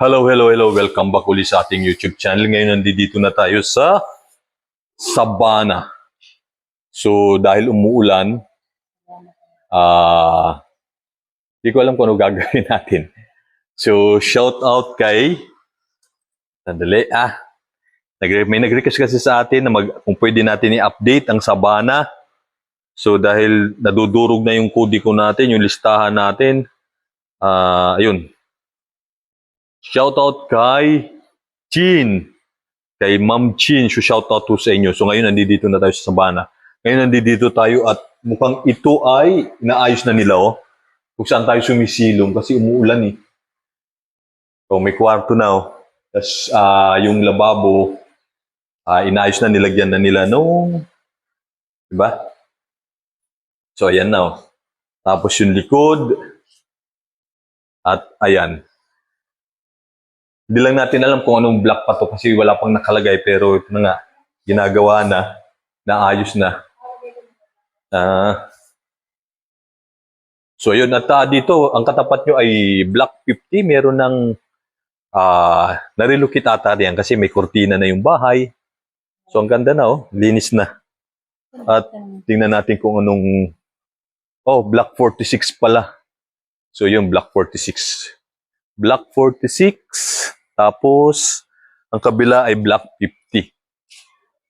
Hello, hello, hello. Welcome back ulit sa ating YouTube channel. Ngayon nandito na tayo sa Sabana. So, dahil umuulan, ah, di ko alam kung ano gagawin natin. So, shout out kay, sandali, ah, nag may nag-request kasi sa atin na mag, kung pwede natin i-update ang Sabana. So, dahil nadudurog na yung kodi ko natin, yung listahan natin, ah, ayun, Shoutout kay Chin. Kay Ma'am Chin. So shoutout to sa inyo. So ngayon nandito na tayo sa Sabana. Ngayon nandito tayo at mukhang ito ay inaayos na nila oh. Kung saan tayo sumisilong kasi umuulan eh. So may kwarto na oh. Tapos ah, yung lababo ah, inaayos na nilagyan na nila nung diba? So ayan na oh. Tapos yung likod at ayan. Hindi lang natin alam kung anong block pa to kasi wala pang nakalagay pero ito na nga, ginagawa na, naayos na. Ah. so yun, at ah, dito, ang katapat nyo ay block 50, meron ng ah narilukit ata riyan kasi may kurtina na yung bahay. So ang ganda na oh, linis na. At tingnan natin kung anong, oh, block 46 pala. So yun, block 46. Block 46, tapos ang kabila ay block 50.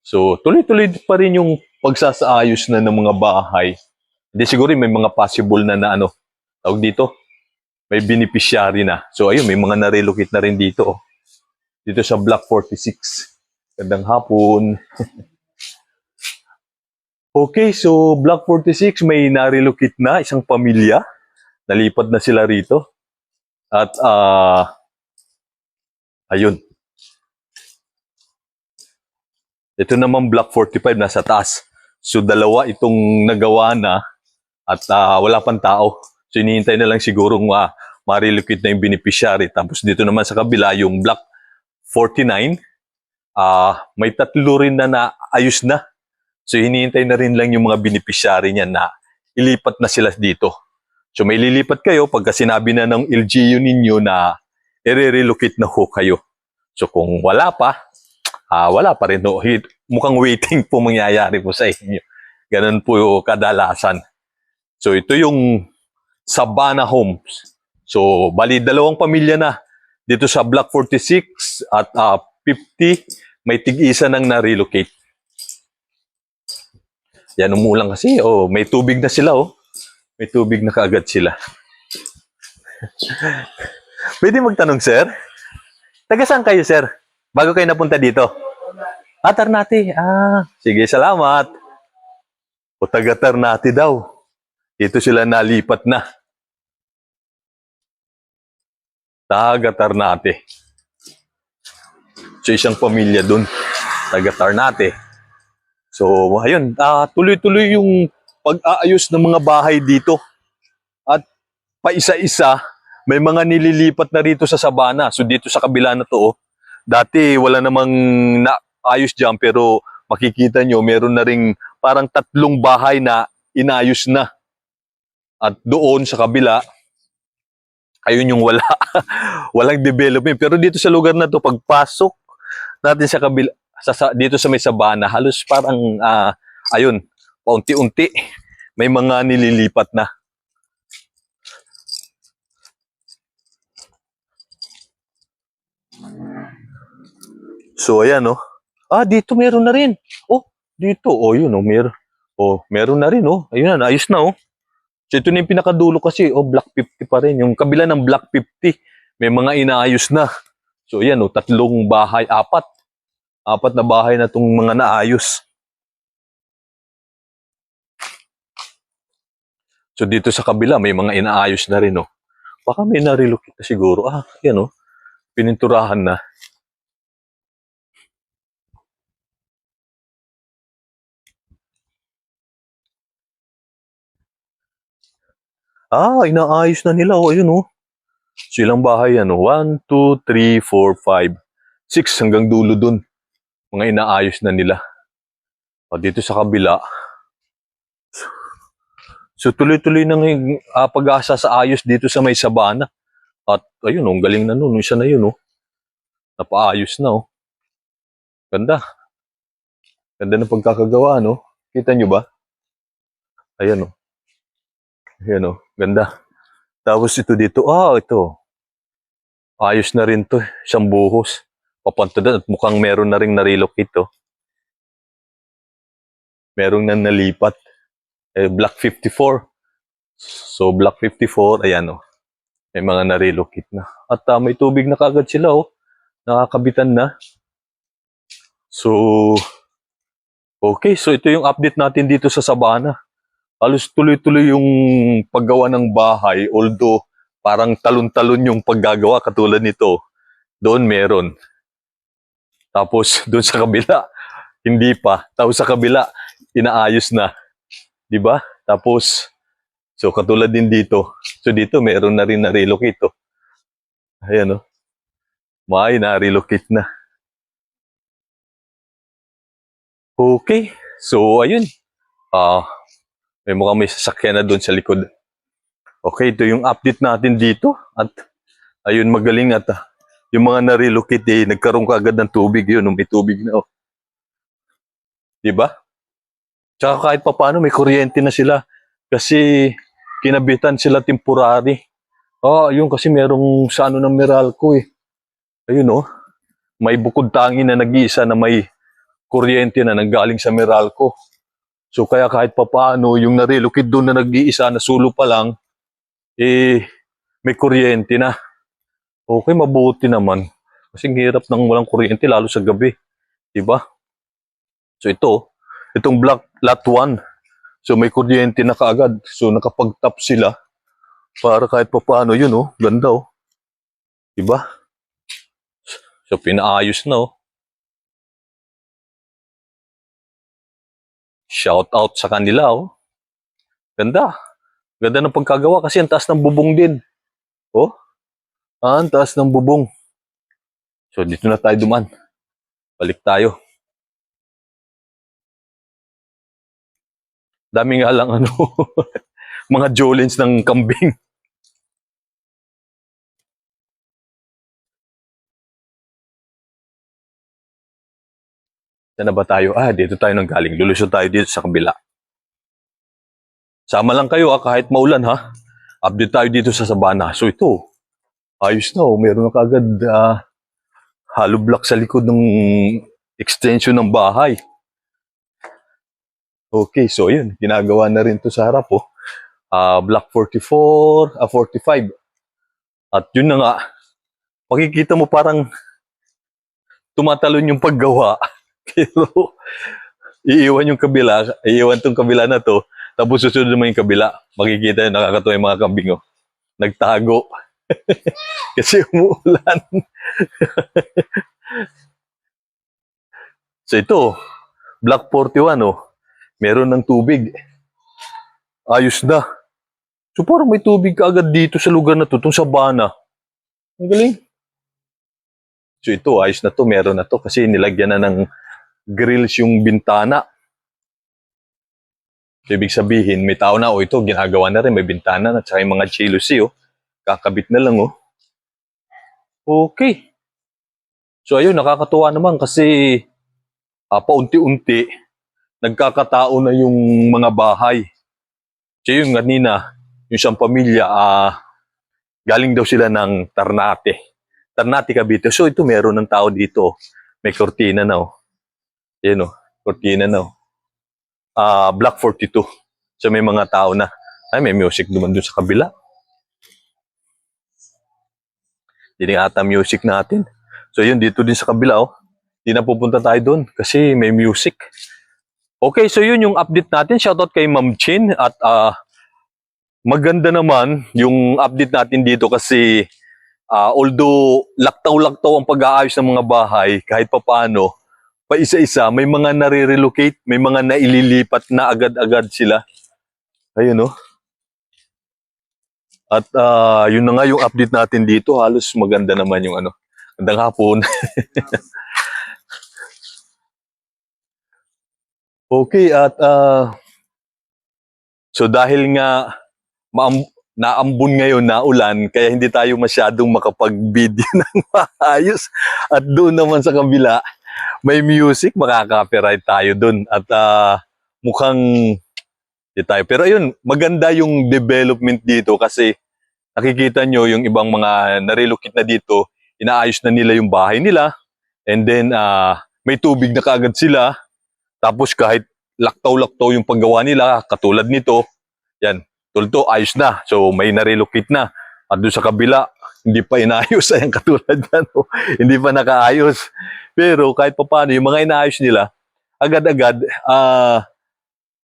So tuloy-tuloy pa rin yung pagsasaayos na ng mga bahay. Hindi siguro may mga possible na na ano, tawag dito, may beneficiary na. So ayun, may mga narelocate na rin dito. oh. Dito sa block 46. Gandang hapon. okay, so block 46 may narelocate na isang pamilya. Nalipat na sila rito. At ah ayun. Ito naman block 45 nasa taas. So dalawa itong nagawa na at ah, wala pang tao. So hinihintay na lang siguro uh, marilocate na yung beneficiary. Tapos dito naman sa kabila yung block 49 ah may tatlo rin na naayos na. So hinihintay na rin lang yung mga beneficiary niya na ilipat na sila dito. So may lilipat kayo pagka sinabi na ng LGU ninyo na i-relocate na ho kayo. So kung wala pa, ah wala pa rin. Hi- Mukhang waiting po mangyayari po sa inyo. Ganun po kadalasan. So ito yung Sabana Homes. So bali dalawang pamilya na dito sa Block 46 at ah, 50 may tig-isa nang na-relocate. Yan umulang kasi. Oh, may tubig na sila oh. May tubig na kaagad sila. Pwede magtanong, sir? Taga saan kayo, sir? Bago kayo napunta dito? Ah, Ternate. Ah, sige, salamat. O taga Ternate daw. Dito sila nalipat na. Taga Ternate. So, isang pamilya dun. Taga Ternate. So, ayun, ah, tuloy-tuloy yung pag-aayos ng mga bahay dito. At paisa-isa, may mga nililipat na rito sa Sabana. So dito sa kabila na to, oh, dati wala namang naayos dyan pero makikita nyo meron na ring parang tatlong bahay na inayos na. At doon sa kabila, ayun yung wala. Walang development. Pero dito sa lugar na to, pagpasok natin sa kabila, sa, sa- dito sa may Sabana, halos parang, ah, ayun, paunti-unti, may mga nililipat na. So, ayan, oh. Ah, dito meron na rin. Oh, dito. Oh, yun, oh, meron. Oh, meron na rin, oh. Ayun na, ayos na, oh. So, ito na yung pinakadulo kasi, oh, block 50 pa rin. Yung kabila ng block 50, may mga inaayos na. So, ayan, oh, tatlong bahay, apat. Apat na bahay na itong mga naayos. So dito sa kabila may mga inaayos na rin oh. Baka may na-relocate na siguro. Ah, yan oh. Pininturahan na. Ah, inaayos na nila oh. Ayun oh. Silang bahay ano. 1, 2, 3, 4, 5, 6 hanggang dulo dun. Mga inaayos na nila. O dito sa kabila, So tuloy-tuloy nang uh, pag-asa sa ayos dito sa may sabana. At ayun, oh, galing na nun. Isa na yun, oh. Napaayos na, oh. Ganda. Ganda ng pagkakagawa, no? Kita nyo ba? Ayan, oh. Ayan, oh. Ganda. Tapos ito dito, ah, ito. Ayos na rin to, isang buhos. Papunta doon at mukhang meron na rin na-relocate to. Merong na nalipat. Eh, Block 54. So, Block 54, ayan oh. May mga na-relocate na. At ah, may tubig na kagad sila oh. Nakakabitan na. So, okay. So, ito yung update natin dito sa Sabana. Halos tuloy-tuloy yung paggawa ng bahay. Although, parang talon-talon yung paggagawa katulad nito. Doon meron. Tapos doon sa kabila, hindi pa. Tapos sa kabila, inaayos na. 'Di ba? Tapos so katulad din dito. So dito meron na rin na relocate oh. Ayan oh. May na relocate na. Okay. So ayun. Ah, may mukhang may sasakyan na doon sa likod. Okay, ito yung update natin dito. At ayun, magaling at ah, yung mga na-relocate eh, nagkaroon ka agad ng tubig yun, may tubig na. Oh. Diba? Tsaka kahit pa paano, may kuryente na sila. Kasi kinabitan sila temporary. Ah, yun kasi merong sa ano ng Meralco eh. Ayun oh. May bukod tangi na nag-iisa na may kuryente na nanggaling sa Meralco. So kaya kahit pa paano, yung na-relocate doon na nag-iisa na sulo pa lang, eh, may kuryente na. Okay, mabuti naman. Kasi hirap ng walang kuryente, lalo sa gabi. Diba? So ito, itong block lot 1. So may kuryente na kaagad. So nakapag-tap sila. Para kahit pa paano yun, oh. Ganda, oh. Diba? So pinaayos na, oh. Shout out sa kanila, oh. Ganda. Ganda ng pagkagawa kasi ang taas ng bubong din. Oh. Ah, ang taas ng bubong. So, dito na tayo duman. Balik tayo. Dami nga lang ano, mga jolens ng kambing. Saan na ba tayo? Ah, dito tayo nang galing. Lulusot tayo dito sa kabila. Sama lang kayo ah, kahit maulan ha. Update tayo dito sa Sabana. So ito, ayos na oh. Meron na kagad ah, hollow block sa likod ng extension ng bahay. Okay, so yun. Ginagawa na rin to sa harap oh. Ah, block 44, ah, 45. At yun na nga, makikita mo parang tumatalon yung paggawa. Pero iiwan yung kabila, iiwan tong kabila na to, tapos susunod naman yung kabila. Makikita yun, nakakatuwa yung mga kambing oh. Nagtago. Kasi umuulan. so ito, Block 41 oh. Meron ng tubig. Ayos na. So parang may tubig ka agad dito sa lugar na to, itong sabana. Ang galing. So ito, ayos na to, meron na to kasi nilagyan na ng grills yung bintana. So, ibig sabihin, may tao na, o ito, ginagawa na rin, may bintana na, tsaka yung mga chilusi, oh. Kakabit na lang, oh. Okay. So, ayun, nakakatuwa naman kasi ah, paunti-unti, nagkakatao na yung mga bahay. So, yun, kanina, yung isang pamilya, ah, galing daw sila ng Ternate. Ternate, Cavite. So, ito, meron ng tao dito. May kortina na, oh. Yan, oh. Kortina na, oh ah Block 42. So may mga tao na. Ay, may music naman dun sa kabila. Hindi ata music natin. So yun, dito din sa kabila, oh. Hindi na pupunta tayo doon kasi may music. Okay, so yun yung update natin. Shoutout kay Ma'am Chin at ah, maganda naman yung update natin dito kasi ah, although laktaw-laktaw ang pag-aayos ng mga bahay kahit papaano, pa isa-isa, may mga nare-relocate, may mga naililipat na agad-agad sila. Ayun, no? At ah, yun na nga yung update natin dito. Halos maganda naman yung ano. Gandang hapon. okay, at ah, so dahil nga maam, naambon ngayon na ulan kaya hindi tayo masyadong makapag-video ng maayos. At doon naman sa kabila, may music, makaka-copyright tayo doon. At ah, mukhang di tayo. Pero ayun, maganda yung development dito kasi nakikita nyo yung ibang mga narelocate na dito, inaayos na nila yung bahay nila. And then, ah, may tubig na kaagad sila. Tapos kahit laktaw-laktaw yung paggawa nila, katulad nito, yan, tulto, ayos na. So, may narelocate na. At doon sa kabila, hindi pa inaayos. Ayan, katulad yan. oh. hindi pa nakaayos. Pero kahit pa paano, yung mga inaayos nila, agad-agad, ah,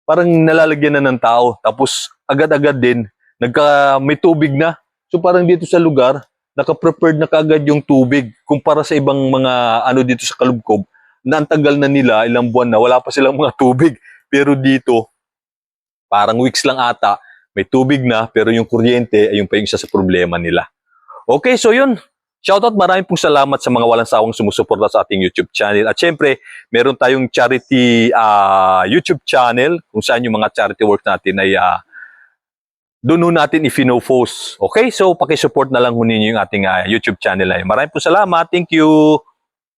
parang nalalagyan na ng tao. Tapos, agad-agad din, nagka, may tubig na. So, parang dito sa lugar, naka-prepared na kaagad yung tubig kumpara sa ibang mga ano dito sa Kalubkob na ang tagal na nila, ilang buwan na, wala pa silang mga tubig. Pero dito, parang weeks lang ata, may tubig na, pero yung kuryente, ayun pa yung isa sa problema nila. Okay, so yun. Shoutout, maraming pong salamat sa mga walang sawang sumusuporta sa ating YouTube channel. At syempre, meron tayong charity ah, YouTube channel kung saan yung mga charity work natin ay ah, doon natin i-fino-post. Okay, so pakisupport na lang ho yung ating ah, YouTube channel. Ay. Maraming po salamat. Thank you.